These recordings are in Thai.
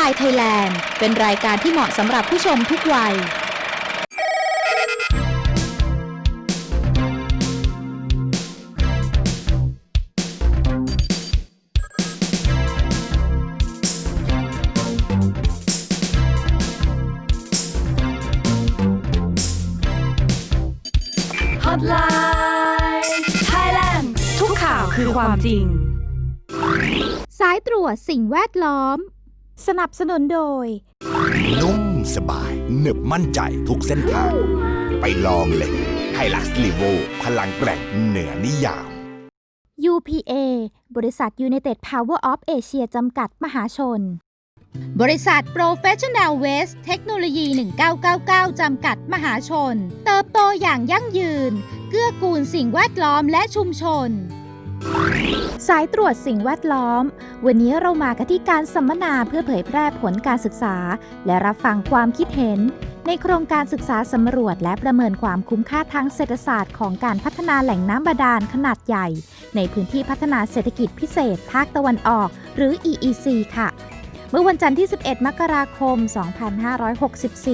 Line Thailand เป็นรายการที่เหมาะสำหรับผู้ชมทุกวัย Hotline Thailand ทุกข่าวคือความจริง สายตรวจสิ่งแวดล้อม สนับสนุนโดย นุ่มสบายหนึบมั่นใจทุกเส้นทาง ไปลองเลยไฮลักซ์ลีโวพลังแกร่งเหนือนิยาม UPA บริษัท United Power of Asia จำกัดมหาชน บริษัท Professional Waste เทคโนโลยี 1999 จำกัดมหาชน เติบโตอย่างยั่งยืน เกื้อกูลสิ่งแวดล้อมและชุมชน สายตรวจสิ่งแวดล้อม วันนี้เรามากันที่การสัมมนาเพื่อเผยแพร่ผลการศึกษา และรับฟังความคิดเห็น ในโครงการศึกษาสำรวจและประเมินความคุ้มค่าทางเศรษฐศาสตร์ของการพัฒนาแหล่งน้ำบาดาลขนาดใหญ่ ในพื้นที่พัฒนาเศรษฐกิจพิเศษ ภาคตะวันออก หรือ EEC ค่ะ เมื่อวันจันทร์ที่ 11 มกราคม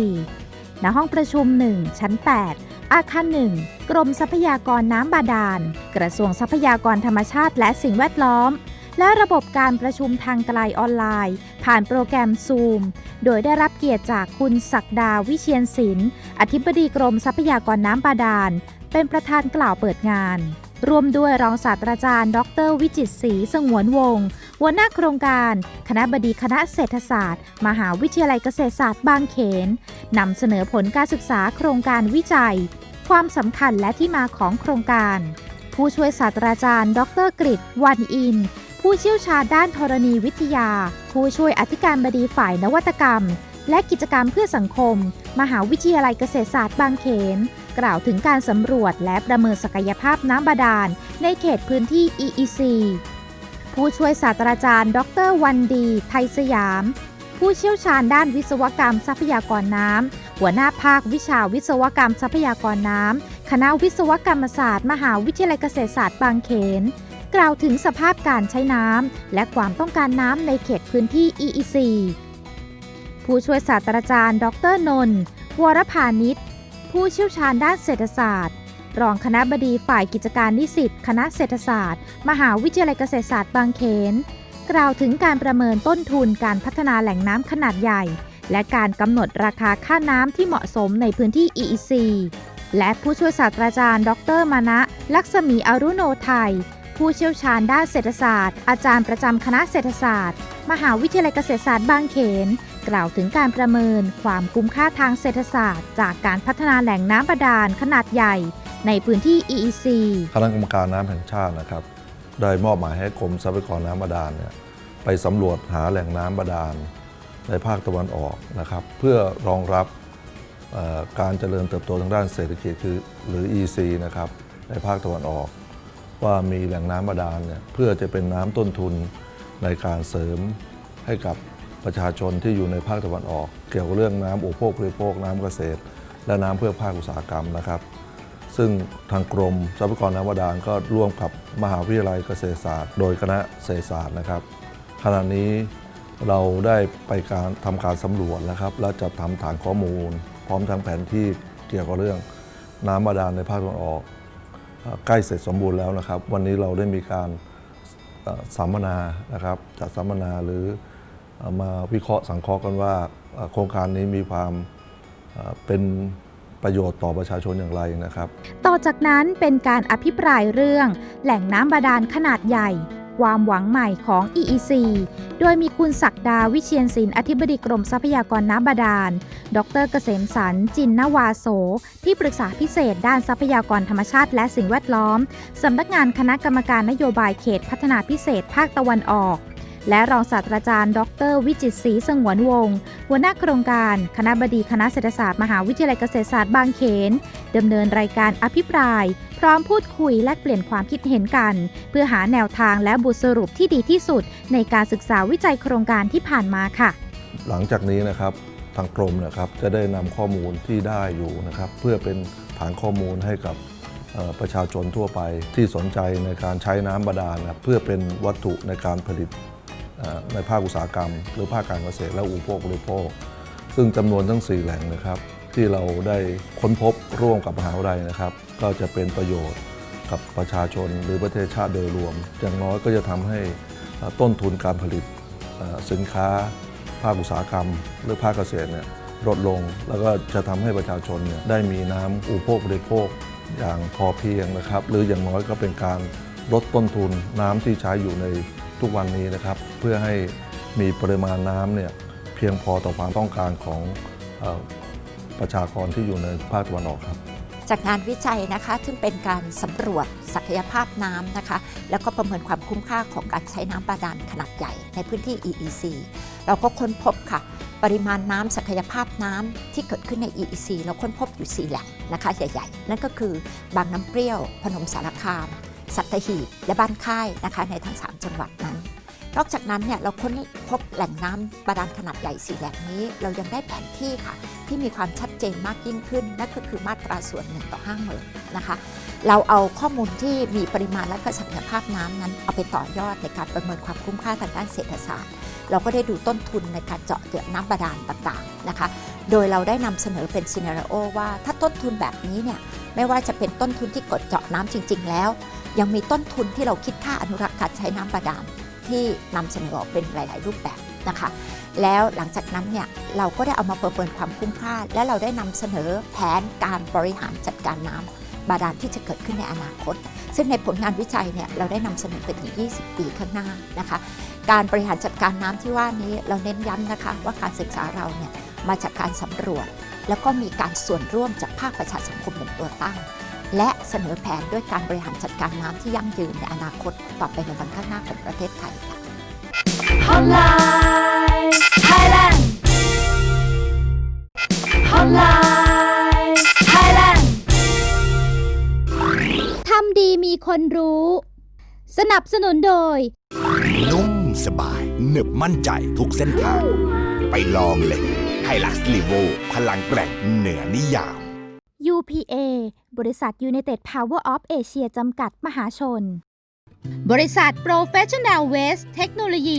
2564 ณ ห้องประชุม 1 ชั้น 8 อาคาร1กรมทรัพยากรน้ำบาดาล กระทรวงทรัพยากรธรรมชาติและสิ่งแวดล้อม และระบบการประชุมทางไกลออนไลน์ ผ่านโปรแกรม Zoom โดยได้รับเกียรติจากคุณศักดาวิเชียนศิลป์ อธิบดีกรมทรัพยากรน้ำบาดาล เป็นประธานกล่าวเปิดงาน ร่วมด้วยรองศาสตราจารย์ ดร วิจิตรศรีสงวนวงศ์ หัวหน้าโครงการ คณะบดีคณะเศรษฐศาสตร์ มหาวิทยาลัยเกษตรศาสตร์บางเขนนำเสนอผลการศึกษาโครงการวิจัย ความสำคัญและที่มาของโครงการ ผู้ช่วยศาสตราจารย์ ดรกฤษวันอิน ผู้เชี่ยวชาญด้านธรณีวิทยา ผู้ช่วยอธิการบดีฝ่ายนวัตกรรม และกิจกรรมเพื่อสังคม มหาวิทยาลัยเกษตรศาสตร์บางเขนกล่าวถึงการสำรวจและประเมินศักยภาพน้ำบาดาลในเขตพื้นที่ EEC ผู้ช่วยศาสตราจารย์ ดรวันดี ไทยสยาม ผู้เชี่ยวชาญด้านวิศวกรรมทรัพยากรน้ำ หัวหน้าภาควิชาวิศวกรรมทรัพยากรน้ำ คณะวิศวกรรมศาสตร์ มหาวิทยาลัยเกษตรศาสตร์บางเขน กล่าวถึงสภาพการใช้น้ำ และความต้องการน้ำในเขตพื้นที่ EEC ผู้ช่วยศาสตราจารย์ ดรนนท์วรพานิชผู้เชี่ยวชาญด้านเศรษฐศาสตร์ รองคณะบดีฝ่ายกิจการนิสิตคณะเศรษฐศาสตร์ มหาวิทยาลัยเกษตรศาสตร์บางเขน กล่าวถึงการประเมินต้นทุนการพัฒนาแหล่งน้ำขนาดใหญ่ และการกำหนดราคาค่าน้ำที่เหมาะสมในพื้นที่ EEC และผู้ช่วยศาสตราจารย์ ดรมานะ ลักษมีอรุโนไทย ผู้เชี่ยวชาญด้านเศรษฐศาสตร์ อาจารย์ประจำคณะเศรษฐศาสตร์ มหาวิทยาลัยเกษตรศาสตร์บางเขน กล่าวถึงการประเมินความคุ้มค่าทางเศรษฐศาสตร์ จากการพัฒนาแหล่งน้ำบาดาลขนาดใหญ่ในพื้นที่ EEC คณะกรรมการน้ำแห่งชาตินะครับ ได้มอบหมายให้กรมทรัพยากรน้ำบาดาลเนี่ยไปสำรวจหาแหล่งน้ำบาดาลในภาคตะวันออกนะครับ เพื่อรองรับการเจริญเติบโตทางด้านเศรษฐกิจคือหรือ EC นะครับในภาคตะวันออก ว่ามีแหล่งน้ำบาดาลเนี่ยเพื่อจะเป็นน้ำต้นทุนในการเสริมให้กับ ประชาชนที่อยู่ในภาคตะวันออก เกี่ยวกับเรื่องน้ำอุปโภคบริโภค น้ำเกษตร และน้ำเพื่อภาคอุตสาหกรรมนะครับ ซึ่งทางกรมทรัพยากรน้ำบาดาลก็ร่วมกับมหาวิทยาลัยเกษตรศาสตร์ โดยคณะเศรษฐศาสตร์นะครับขณะนี้เราได้ไปการทำการสำรวจนะครับ และจัดทำฐานข้อมูล พร้อมทั้งแผนที่เกี่ยวกับเรื่องน้ำบาดาลในภาคตะวันออก ใกล้เสร็จสมบูรณ์แล้วนะครับ วันนี้เราได้มีการสัมมนานะครับจัดสัมมนาหรือ มาวิเคราะห์สังเคราะห์กันว่าโครงการนี้มีความเป็นประโยชน์ต่อประชาชนอย่างไรนะครับ ต่อจากนั้นเป็นการอภิปรายเรื่องแหล่งน้ำบาดาลขนาดใหญ่ ความหวังใหม่ของ EEC โดยมีคุณศักดาวิเชียนศิลป์อธิบดีกรมทรัพยากรน้ำบาดาล ดรเกษมสันจินนวาโส ที่ปรึกษาพิเศษด้านทรัพยากรธรรมชาติและสิ่งแวดล้อม สำนักงานคณะกรรมการนโยบายเขตพัฒนาพิเศษภาคตะวันออก และรองศาสตราจารย์ ดร วิจิตศรีสงวนวงศ์หัวหน้าโครงการ คณะบดีคณะเศรษฐศาสตร์มหาวิทยาลัยเกษตรศาสตร์บางเขนดำเนินรายการอภิปราย พร้อมพูดคุยและเปลี่ยนความคิดเห็นกัน เพื่อหาแนวทางและบทสรุปที่ดีที่สุด ในการศึกษาวิจัยโครงการที่ผ่านมาค่ะ หลังจากนี้นะครับทางกรมนะครับจะได้นำข้อมูลที่ได้อยู่นะครับเพื่อเป็นฐานข้อมูลให้กับประชาชนทั่วไปที่สนใจในการใช้น้ำบาดาลนะเพื่อเป็นวัตถุในการผลิต ในภาคอุตสาหกรรม หรือภาคการเกษตรและอุปโภคบริโภค ซึ่งจำนวนทั้ง 4 แหล่งนะครับ ที่เราได้ค้นพบร่วมกับมหาวิทยาลัยนะครับ ก็จะเป็นประโยชน์กับประชาชนหรือประเทศชาติโดยรวม อย่างน้อยก็จะทำให้ต้นทุนการผลิตสินค้า ภาคอุตสาหกรรม หรือภาคเกษตรเนี่ยลดลง แล้วก็จะทำให้ประชาชนเนี่ยได้มีน้ำอุปโภคบริโภคอย่างพอเพียงนะครับ หรืออย่างน้อยก็เป็นการลดต้นทุนน้ำที่ใช้อยู่ใน ทุกวันนี้นะครับ เพื่อให้มีปริมาณน้ำเนี่ยเพียงพอต่อความต้องการของอประชากรที่อยู่ในภาคตะวันออกครับจากงานวิจัยนะคะซึ่งเป็นการสำรวจศักยภาพน้ำนะคะ แล้วก็ประเมินความคุ้มค่าของการใช้น้ำบาดาลขนาดใหญ่ในพื้นที่ EEC เราก็ค้นพบค่ะ ปริมาณน้ำศักยภาพน้ำที่เกิดขึ้นใน EEC เราค้นพบอยู่ 4 แหล่งนะคะ ใหญ่ ๆ นั่นก็คือบางน้ำเปรี้ยว พนมสารคาม สัตหีบและบ้านค่ายนะคะในทั้ง 3 จังหวัดนั้น นอกจากนั้นเนี่ยเราค้นพบแหล่งน้ำบาดาลขนาดใหญ่4แหล่งนี้ เรายังได้แผนที่ค่ะ ที่มีความชัดเจนมากยิ่งขึ้น นั่นก็คือมาตราส่วน1ต่อ5หมื่นนะคะ เราเอาข้อมูลที่มีปริมาณและก็ศักยภาพน้ำนั้น เอาไปต่อยอดในการประเมินความคุ้มค่าทางด้านเศรษฐศาสตร์ เราก็ได้ดูต้นทุนในการเจาะเดือดน้ำบาดาลต่างๆนะคะโดยเราได้นำเสนอเป็นซีนารีโอว่าถ้าต้นทุนแบบนี้เนี่ยไม่ว่าจะเป็นต้นทุนที่กดเจาะน้ำจริง ๆ แล้ว ยังมีต้นทุนที่เราคิดค่าอนุรักษ์การใช้น้ำบาดาลที่นำเสนอออกเป็นหลาย ๆ รูปแบบนะคะ แล้วหลังจากนั้นเนี่ยเราก็ได้เอามาประเมินความคุ้มค่า และเราได้นำเสนอแผนการบริหารจัดการน้ำบาดาลที่จะเกิดขึ้นในอนาคต ซึ่งในผลงานวิจัยเนี่ยเราได้นำเสนอไปถึง 20 ปีข้างหน้านะคะ การบริหารจัดการน้ำที่ว่านี้เราเน้นย้ำนะคะว่าการศึกษาเราเนี่ยมาจากการสำรวจ แล้วก็มีการส่วนร่วมจากภาคประชาสังคมเป็นตัวตั้ง และเสนอแผนด้วยการบริหารจัดการน้ำที่ยั่งยืนในอนาคตต่อไปในวันข้างหน้าของประเทศไทยค่ะ Hotline Thailand Hotline Thailand ทำดีมีคนรู้ สนับสนุนโดย นุ่มสบายหนึบมั่นใจทุกเส้นทาง ไปลองเลยไฮลักซ์ลีโวพลังแกร่งเหนือนิยาม UPA บริษัท United Power of Asia จำกัดมหาชน บริษัท Professional Waste เทคโนโลยี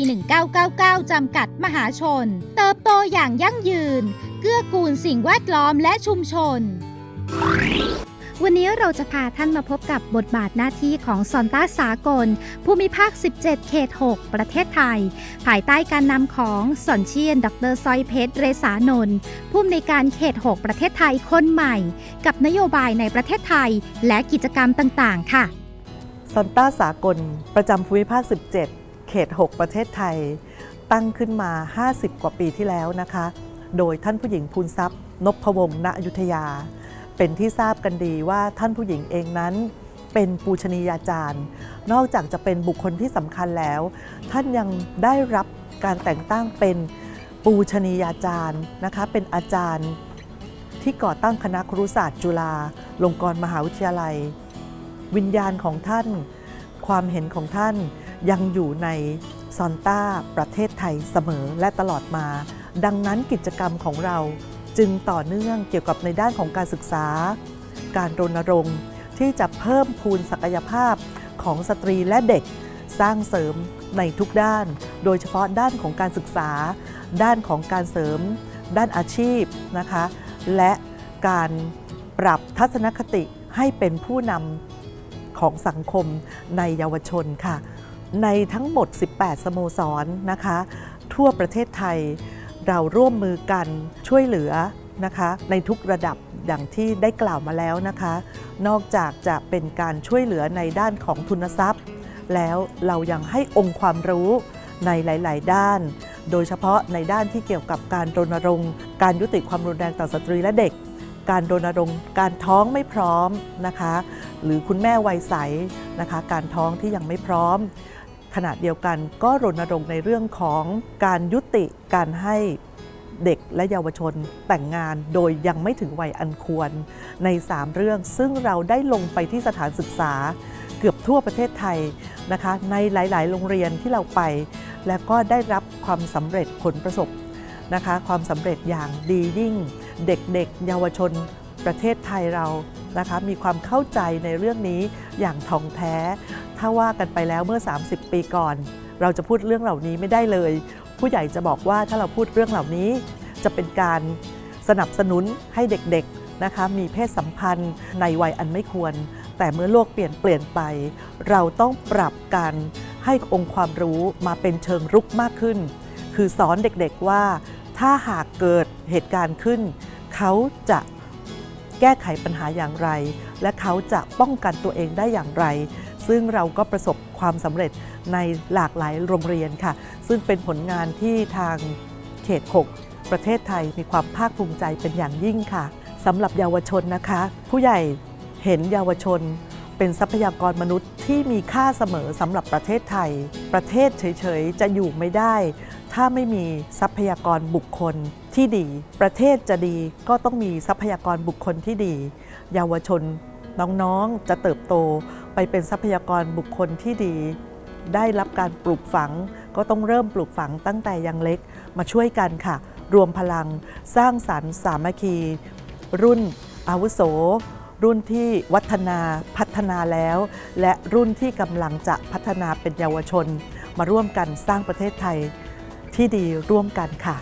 1999 จำกัดมหาชน เติบโตอย่างยั่งยืน เกื้อกูลสิ่งแวดล้อมและชุมชน วันนี้เราจะพาท่านมาพบกับบทบาทหน้าที่ของซอนต้าสากล ภูมิภาค 17 เขต 6 ประเทศไทย ภายใต้การนำของสอนเชียน ดรซอยเพชร เรษานนท์ผู้อำนวยการเขต 6 ประเทศไทยคนใหม่ กับนโยบายในประเทศไทยและกิจกรรมต่างๆ ค่ะซอนต้าสากล ประจำภูมิภาค 17 เขต 6 ประเทศไทย ตั้งขึ้นมา 50 กว่าปีที่แล้วนะคะ โดยท่านผู้หญิงภูนทรัพย์นพวงศ์ณอยุธยา เป็นที่ทราบกันดีว่าท่านผู้หญิงเองนั้น เป็นปูชนียาจารย์ นอกจากจะเป็นบุคคลที่สำคัญแล้ว ท่านยังได้รับการแต่งตั้งเป็นปูชนียาจารย์นะคะเป็นอาจารย์ที่ก่อตั้งคณะครุศาสตร์จุฬาลงกรณ์มหาวิทยาลัย วิญญาณของท่าน ความเห็นของท่านยังอยู่ในซอนต้าประเทศไทยเสมอและตลอดมา ดังนั้นกิจกรรมของเรา จึงต่อเนื่องเกี่ยวกับในด้านของการศึกษา การรณรงค์ที่จะเพิ่มพูนศักยภาพของสตรีและเด็ก สร้างเสริมในทุกด้าน โดยเฉพาะด้านของการศึกษา ด้านของการเสริม ด้านอาชีพนะคะและการปรับทัศนคติให้เป็นผู้นำของสังคมในเยาวชนค่ะ ในทั้งหมด 18 สโมสรนะคะ ทั่วประเทศไทย เราร่วมมือกันช่วยเหลือนะคะในทุกระดับอย่างที่ได้กล่าวมาแล้วนะคะ นอกจากจะเป็นการช่วยเหลือในด้านของทุนทรัพย์ แล้วเรายังให้องค์ความรู้ในหลาย ๆ ด้าน โดยเฉพาะในด้านที่เกี่ยวกับการรณรงค์ การยุติความรุนแรงต่อสตรีและเด็ก การรณรงค์การท้องไม่พร้อมนะคะ หรือคุณแม่วัยใสนะคะ การท้องที่ยังไม่พร้อม ขณะเดียวกันก็รณรงค์ในเรื่องของการยุติการให้เด็กและเยาวชนแต่งงานโดยยังไม่ถึงวัยอันควรใน 3 เรื่องซึ่งเราได้ลงไปที่สถานศึกษาเกือบทั่วประเทศไทยนะคะ ในหลาย ๆ โรงเรียนที่เราไป และก็ได้รับความสำเร็จผลประสบนะคะ ความสำเร็จอย่างดียิ่ง เด็ก ๆ เยาวชนประเทศไทยเรานะคะมีความเข้าใจในเรื่องนี้อย่างท่องแท้ ถ้าว่ากันไปแล้วเมื่อ 30 ปีก่อน เราจะพูดเรื่องเหล่านี้ไม่ได้เลย ผู้ใหญ่จะบอกว่าถ้าเราพูดเรื่องเหล่านี้ จะเป็นการสนับสนุนให้เด็กๆนะคะมีเพศสัมพันธ์ในวัยอันไม่ควร แต่เมื่อโลกเปลี่ยนเปลี่ยนไป เราต้องปรับการให้องค์ความรู้มาเป็นเชิงรุกมากขึ้น คือสอนเด็กๆว่า ถ้าหากเกิดเหตุการณ์ขึ้น เขาจะแก้ไขปัญหาอย่างไร และเขาจะป้องกันตัวเองได้อย่างไร ซึ่งเราก็ประสบความสำเร็จในหลากหลายโรงเรียนค่ะ ซึ่งเป็นผลงานที่ทางเขต 6 ประเทศไทยมีความภาคภูมิใจเป็นอย่างยิ่งค่ะสำหรับเยาวชนนะคะ ผู้ใหญ่เห็นเยาวชนเป็นทรัพยากรมนุษย์ที่มีค่าเสมอสำหรับประเทศไทย ประเทศเฉยๆ จะอยู่ไม่ได้ ถ้าไม่มีทรัพยากรบุคคลที่ดี ประเทศจะดีก็ต้องมีทรัพยากรบุคคลที่ดี เยาวชนน้องๆจะเติบโต ไปเป็นทรัพยากรบุคคลที่ดี ได้รับการปลูกฝัง ก็ต้องเริ่มปลูกฝังตั้งแต่ยังเล็กมาช่วยกันค่ะ รวมพลังสร้างสรรค์สามัคคี รุ่นอาวุโส รุ่นที่วัฒนาพัฒนาแล้ว และรุ่นที่กำลังจะพัฒนาเป็นเยาวชน มาร่วมกันสร้างประเทศไทยที่ดีร่วมกันค่ะ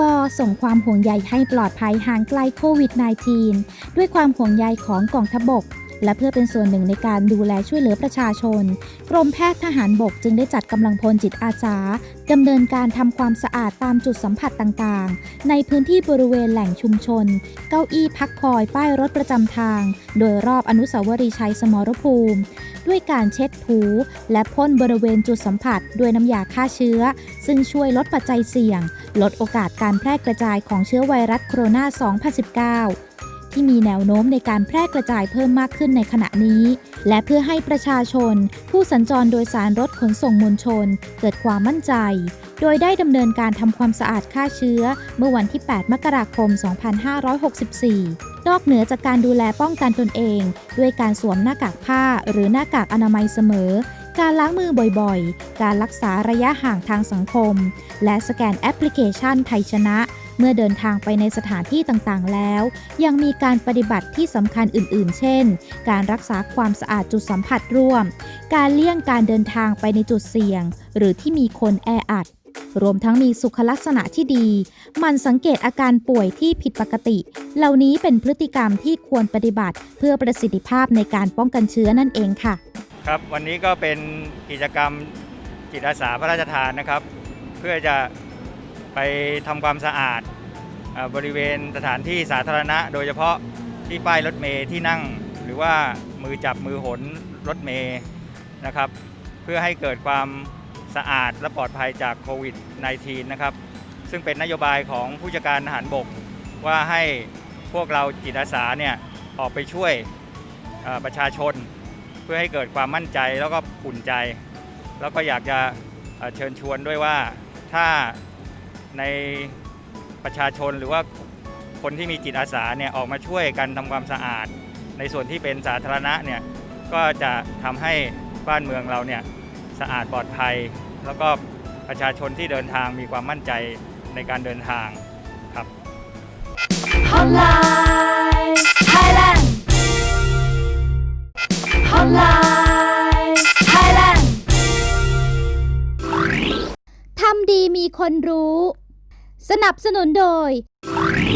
บส่งความห่วงใยให้ปลอดภัยห่างไกลโควิด -19 ด้วยความห่วงใยของกองทัพบก และเพื่อเป็นส่วนหนึ่งในการดูแลช่วยเหลือประชาชน กรมแพทย์ทหารบกจึงได้จัดกำลังพลจิตอาสาดำเนินการทำความสะอาดตามจุดสัมผัสต่างๆ ในพื้นที่บริเวณแหล่งชุมชน เก้าอี้พักคอยป้ายรถประจำทาง โดยรอบอนุสาวรีย์ชัยสมรภูมิ ด้วยการเช็ดถูและพ่นบริเวณจุดสัมผัสด้วยน้ำยาฆ่าเชื้อ ซึ่งช่วยลดปัจจัยเสี่ยง ลดโอกาสการแพร่กระจายของเชื้อไวรัสโคโรนา 2019ที่มีแนวโน้มในการแพร่กระจายเพิ่มมากขึ้นในขณะนี้ และเพื่อให้ประชาชน ผู้สัญจรโดยสารรถขนส่งมวลชน เกิดความมั่นใจ โดยได้ดำเนินการทำความสะอาดฆ่าเชื้อ เมื่อวันที่ 8 มกราคม 2564 นอกเหนือจากการดูแลป้องกันตนเอง ด้วยการสวมหน้ากากผ้าหรือหน้ากากอนามัยเสมอ การล้างมือบ่อยๆ การรักษาระยะห่างทางสังคม และสแกนแอปพลิเคชันไทยชนะเมื่อเดินทางไปในสถานที่ต่างๆ แล้ว ยังมีการปฏิบัติที่สำคัญอื่นๆ เช่น การรักษาความสะอาดจุดสัมผัสร่วม การเลี่ยงการเดินทางไปในจุดเสี่ยง หรือที่มีคนแออัด รวมทั้งมีสุขลักษณะที่ดี มันสังเกตอาการป่วยที่ผิดปกติ เหล่านี้เป็นพฤติกรรมที่ควรปฏิบัติ เพื่อประสิทธิภาพในการป้องกันเชื้อนั่นเองค่ะ ครับวันนี้ก็เป็นกิจกรรมจิตอาสาพระราชทานนะครับ เพื่อจะไปทำความสะอาดบริเวณสถานที่สาธารณะ โดยเฉพาะที่ป้ายรถเมล์ที่นั่ง หรือว่ามือจับมือหนรถเมล์นะครับ เพื่อให้เกิดความ สะอาดและปลอดภัยจากโควิด -19 นะครับ ซึ่งเป็นนโยบายของผู้จัดการทหารบก ว่าให้พวกเราจิตอาสาเนี่ยออกไปช่วยประชาชน เพื่อให้เกิดความมั่นใจแล้วก็อุ่นใจ แล้วก็อยากจะเชิญชวนด้วยว่าถ้าในประชาชนหรือว่าคนที่มีจิตอาสาเนี่ยออกมาช่วยกันทำความสะอาด ในส่วนที่เป็นสาธารณะเนี่ยก็จะทำให้บ้านเมืองเราเนี่ยะอาดปลอดภัย แล้วก็ประชาชนที่เดินทางมีความมั่นใจในการเดินทางครับ Hotline Thailand Hotline Thailand ทำดีมีคนรู้ สนับสนุนโดย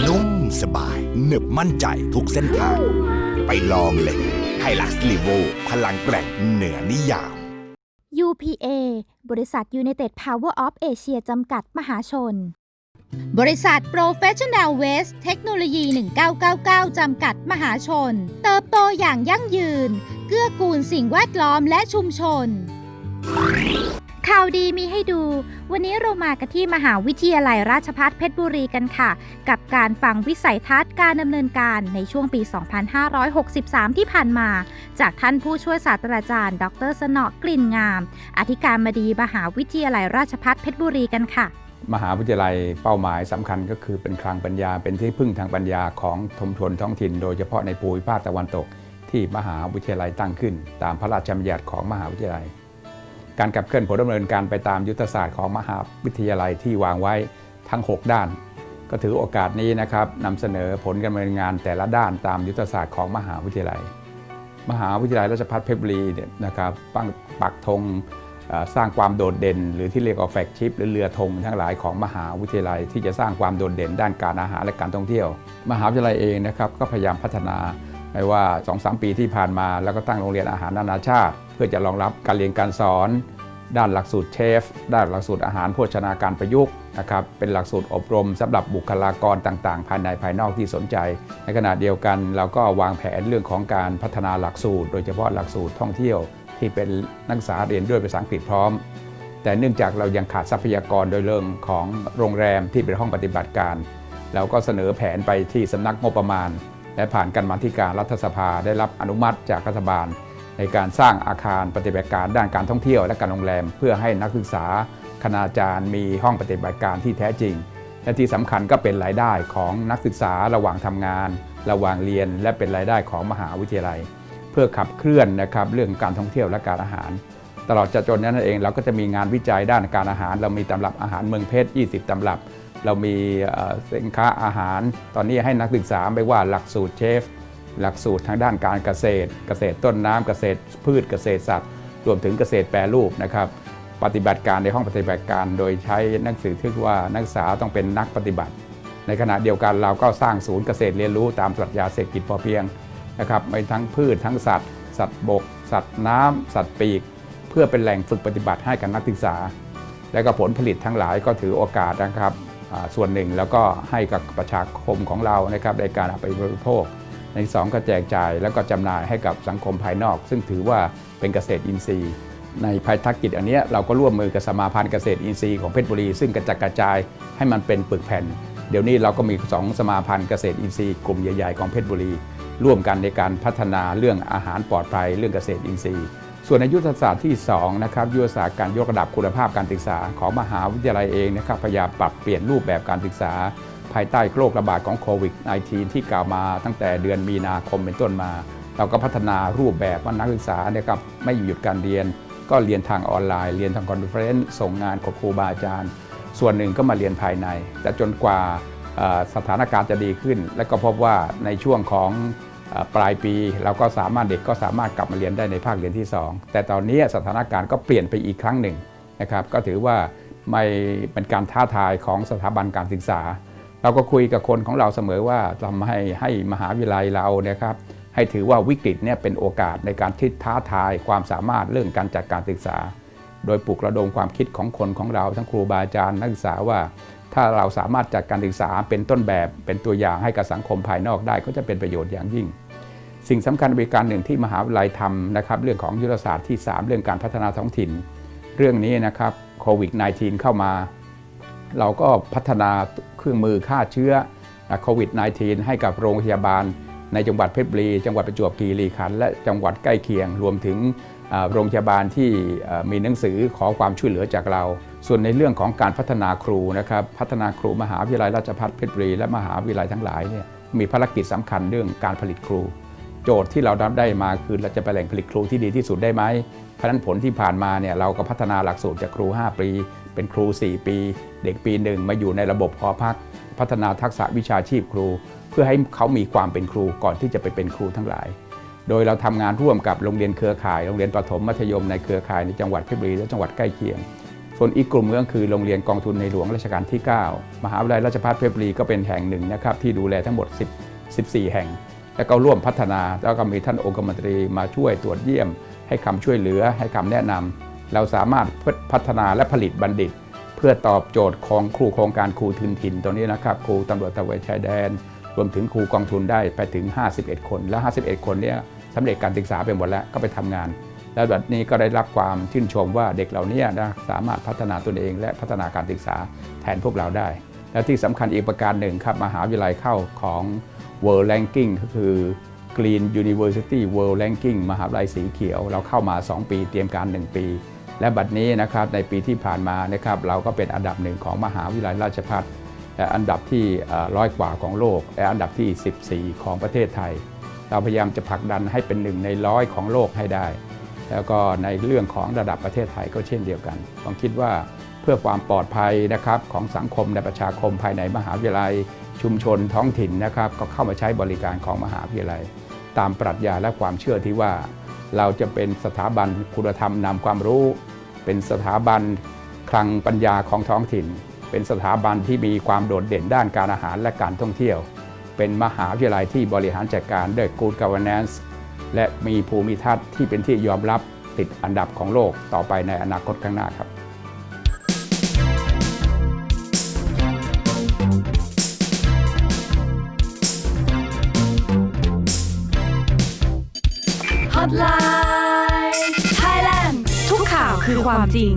นุ่มสบายหนึบมั่นใจทุกเส้นทาง ไปลองเลยไฮลักซ์ลีโวพลังแกร่งเหนือนิยาม UPA บริษัท United Power of Asia จำกัดมหาชน บริษัท Professional Waste เทคโนโลยี 1999 จำกัดมหาชน เติบโตอย่างยั่งยืน เกื้อกูลสิ่งแวดล้อมและชุมชน ข่าวดีมีให้ดู วันนี้เรามากันที่มหาวิทยาลัยราชภัฏเพชรบุรีกันค่ะ กับการฟังวิสัยทัศน์การดำเนินการในช่วงปี 2563 ที่ผ่านมา จากท่านผู้ช่วยศาสตราจารย์ ดรสนอกลิ่นงาม อธิการบดีมหาวิทยาลัยราชภัฏเพชรบุรีกันค่ะ มหาวิทยาลัยเป้าหมายสำคัญก็คือเป็นคลังปัญญาเป็นที่พึ่งทางปัญญาของทมชนท้องถิ่น โดยเฉพาะในภูมิภาคตะวันตก ที่มหาวิทยาลัยตั้งขึ้น ตามพระราชบัญญัติของมหาวิทยาลัย การขับเคลื่อนผลดำเนินการไปตามยุทธศาสตร์ของมหาวิทยาลัยที่วางไว้ทั้ง 6 ด้าน ก็ถือโอกาสนี้นะครับนำเสนอผลการดำเนินงานแต่ละด้านตามยุทธศาสตร์ของมหาวิทยาลัย มหาวิทยาลัยราชภัฏเพชรบุรีเนี่ยนะครับปังปักธงสร้างความโดดเด่น หรือที่เรียกว่าแฟกชิพหรือเรือธงทั้งหลายของมหาวิทยาลัย ที่จะสร้างความโดดเด่นด้านการอาหารและการท่องเที่ยว มหาวิทยาลัยเองนะครับก็พยายามพัฒนาไม่ว่า 2-3 ปีที่ผ่านมา แล้วก็ตั้งโรงเรียนอาหารนานาชาติ เพื่อจะรองรับการเรียนการสอน ด้านหลักสูตรเชฟ ด้านหลักสูตรอาหารโภชนาการประยุกต์นะครับเป็นหลักสูตรอบรมสำหรับบุคลากรต่างๆ ภายในภายนอกที่สนใจ ในขณะเดียวกันเราก็วางแผนเรื่องของการพัฒนาหลักสูตร โดยเฉพาะหลักสูตรท่องเที่ยวที่เป็นนักศึกษาเรียนด้วยภาษาอังกฤษพร้อม แต่เนื่องจากเรายังขาดทรัพยากรโดยเรื่องของโรงแรมที่เป็นห้องปฏิบัติการ เราก็เสนอแผนไปที่สำนักงบประมาณ และผ่านการมาธิการรัฐสภาได้รับอนุมัติจากรัฐบาล ในการสร้างอาคารปฏิบัติการด้านการท่องเที่ยวและการโรงแรม เพื่อให้นักศึกษาคณาจารย์มีห้องปฏิบัติการที่แท้จริง และที่สำคัญก็เป็นรายได้ของนักศึกษาระหว่างทำงาน ระหว่างเรียน และเป็นรายได้ของมหาวิทยาลัย เพื่อขับเคลื่อนนะครับเรื่องการท่องเที่ยวและการอาหาร ตลอดจนนั้นเองเราก็จะมีงานวิจัยด้านการอาหาร เรามีตำรับอาหารเมืองเพชร 20 ตำรับ เรามีเอ่อสินค้าอาหาร ตอนนี้ให้นักศึกษาไม่ว่าหลักสูตรเชฟ หลักสูตรทางด้านการเกษตร เกษตรต้นน้ำเกษตรพืชเกษตรสัตว์ รวมถึงเกษตรแปรรูปนะครับ ปฏิบัติการในห้องปฏิบัติการ โดยใช้หนังสือที่ว่านักศึกษาต้องเป็นนักปฏิบัติ ในขณะเดียวกันเราก็สร้างศูนย์เกษตรเรียนรู้ตามปรัชญาเศรษฐกิจพอเพียงนะครับไม่ทั้งพืชทั้งสัตว์ สัตว์บก สัตว์น้ำสัตว์ปีก เพื่อเป็นแหล่งฝึกปฏิบัติให้กับนักศึกษา และก็ผลผลิตทั้งหลายก็ถือโอกาสนะครับส่วนหนึ่งแล้วก็ให้กับประชาคมของเรานะครับในการไปบริโภค ในสองก็แจกจ่ายแล้วก็จำหน่ายให้กับสังคมภายนอก ซึ่งถือว่าเป็นเกษตรอินทรีย์ ในภายทักกิจอันเนี้ยเราก็ร่วมมือกับสมาพันธ์เกษตรอินทรีย์ของเพชรบุรี ซึ่งกระจัดกระจายให้มันเป็นปึกแผ่น เดี๋ยวนี้เราก็มีสองสมาพันธ์เกษตรอินทรีย์กลุ่มใหญ่ๆของเพชรบุรี ร่วมกันในการพัฒนาเรื่องอาหารปลอดภัยเรื่องเกษตรอินทรีย์ ส่วนในยุทธศาสตร์ที่2นะครับยุทธศาสตร์การยกระดับคุณภาพการศึกษาของมหาวิทยาลัยเองนะครับพยายามปรับเปลี่ยนรูปแบบการศึกษา ภายใต้โรคระบาดของโควิด -19 ที่กล่าวมาตั้งแต่เดือนมีนาคมเป็นต้นมา เราก็พัฒนารูปแบบว่านักศึกษาเนี่ยครับไม่หยุดการเรียน ก็เรียนทางออนไลน์ เรียนทางคอนเฟรนซ์ส่งงานกับครูบาอาจารย์ ส่วนหนึ่งก็มาเรียนภายใน แต่จนกว่าสถานการณ์จะดีขึ้น และก็พบว่าในช่วงของปลายปีเราก็สามารถเด็กก็สามารถกลับมาเรียนได้ในภาคเรียนที่ 2 แต่ตอนนี้สถานการณ์ก็เปลี่ยนไปอีกครั้งหนึ่งนะครับก็ถือว่าไม่เป็นการท้าทายของสถาบันการศึกษา เราก็คุยกับคนของเราเสมอว่าทำให้ให้มหาวิทยาลัยเรานะครับให้ถือว่าวิกฤตเนี่ยเป็นโอกาสในการที่ท้าทายความสามารถเรื่องการจัดการศึกษา โดยปลุกระดมความคิดของคนของเราทั้งครูบาอาจารย์นักศึกษาว่า ถ้าเราสามารถจัดการศึกษาเป็นต้นแบบเป็นตัวอย่างให้กับสังคมภายนอกได้ก็จะเป็นประโยชน์อย่างยิ่ง สิ่งสำคัญบริการหนึ่งที่มหาวิทยาลัยทำนะครับเรื่องของยุทธศาสตร์ที่ 3 เรื่องการพัฒนาท้องถิ่น เรื่องนี้นะครับโควิด -19 เข้ามา เราก็พัฒนาเครื่องมือฆ่าเชื้อโควิด -19 ให้กับโรงพยาบาล ในจังหวัดเพชรบุรี จังหวัดประจวบคีรีขันธ์และจังหวัดใกล้เคียง รวมถึงโรงพยาบาลที่มีหนังสือขอความช่วยเหลือจากเรา ส่วนในเรื่องของการพัฒนาครูนะครับ พัฒนาครูมหาวิทยาลัยราชภัฏเพชรบุรีและมหาวิทยาลัยทั้งหลายเนี่ยมีภารกิจสำคัญเรื่องการผลิตครู โจทย์ที่เราได้มาคือเราจะไปแหล่งผลิตครูที่ดีที่สุดได้ไหมเพราะนั้นผลที่ผ่านมาเนี่ยเราก็พัฒนาหลักสูตรจากครู 5 ปี เป็นครู 4 ปี เด็กปีหนึ่งมาอยู่ในระบบหอพัก พัฒนาทักษะวิชาชีพครู เพื่อให้เขามีความเป็นครูก่อนที่จะไปเป็นครูทั้งหลาย โดยเราทำงานร่วมกับโรงเรียนเครือข่าย โรงเรียนประถมมัธยมในเครือข่ายในจังหวัดเพชรบุรีและจังหวัดใกล้เคียง ส่วนอีกกลุ่มก็คือโรงเรียนกองทุนในหลวงรัชกาลที่ 9 มหาวิทยาลัยราชภัฏเพชรบุรีก็เป็นแห่งหนึ่งนะครับที่ดูแลทั้งหมด 10 14 แห่ง แล้วก็ร่วมพัฒนาแล้วก็มีท่านองคมนตรีมาช่วยตรวจเยี่ยม ให้คำช่วยเหลือให้คำแนะนำ เราสามารถพัฒนาและผลิตบัณฑิต เพื่อตอบโจทย์ของครูโครงการครูทุนถิ่นตรงนี้นะครับครูตำรวจตระเวนชายแดน รวมถึงครูกองทุนได้ไปถึง 51 คน และ51 คนเนี้สำเร็จการศึกษาไปหมดแล้วก็ไปทำงาน แล้วแบบนี้ก็ได้รับความชื่นชมว่าเด็กเหล่านี้นะสามารถพัฒนาตนเอง และพัฒนาการศึกษาแทนพวกเราได้ และที่สำคัญอีกประการหนึ่งครับมหาวิทยาลัยเข้าของ World Ranking ก็คือ Green University World Ranking มหาวิทยาลัยสีเขียว เราเข้ามา 2 ปีเตรียมการ 1 ปี และบัดนี้นะครับในปีที่ผ่านมานะครับเราก็เป็นอันดับหนึ่งของมหาวิทยาลัยราชภัฏและอันดับที่ร้อยกว่าของโลก และอันดับที่ 14 ของประเทศไทย เราพยายามจะผลักดันให้เป็นหนึ่งในร้อยของโลกให้ได้ แล้วก็ในเรื่องของระดับประเทศไทยก็เช่นเดียวกันผมคิดว่าเพื่อความปลอดภัยนะครับของสังคมและประชาคมภายในมหาวิทยาลัย ชุมชนท้องถิ่นนะครับก็เข้ามาใช้บริการของมหาวิทยาลัย ตามปรัชญาและความเชื่อที่ว่า เราจะเป็นสถาบันคุณธรรมนำความรู้ เป็นสถาบันคลังปัญญาของท้องถิ่น เป็นสถาบันที่มีความโดดเด่นด้านการอาหารและการท่องเที่ยว เป็นมหาวิทยาลัยที่บริหารจัดการด้วย Good Governance และมีภูมิทัศน์ที่เป็นที่ยอมรับติดอันดับของโลกต่อไปในอนาคตข้างหน้าครับ ความจริง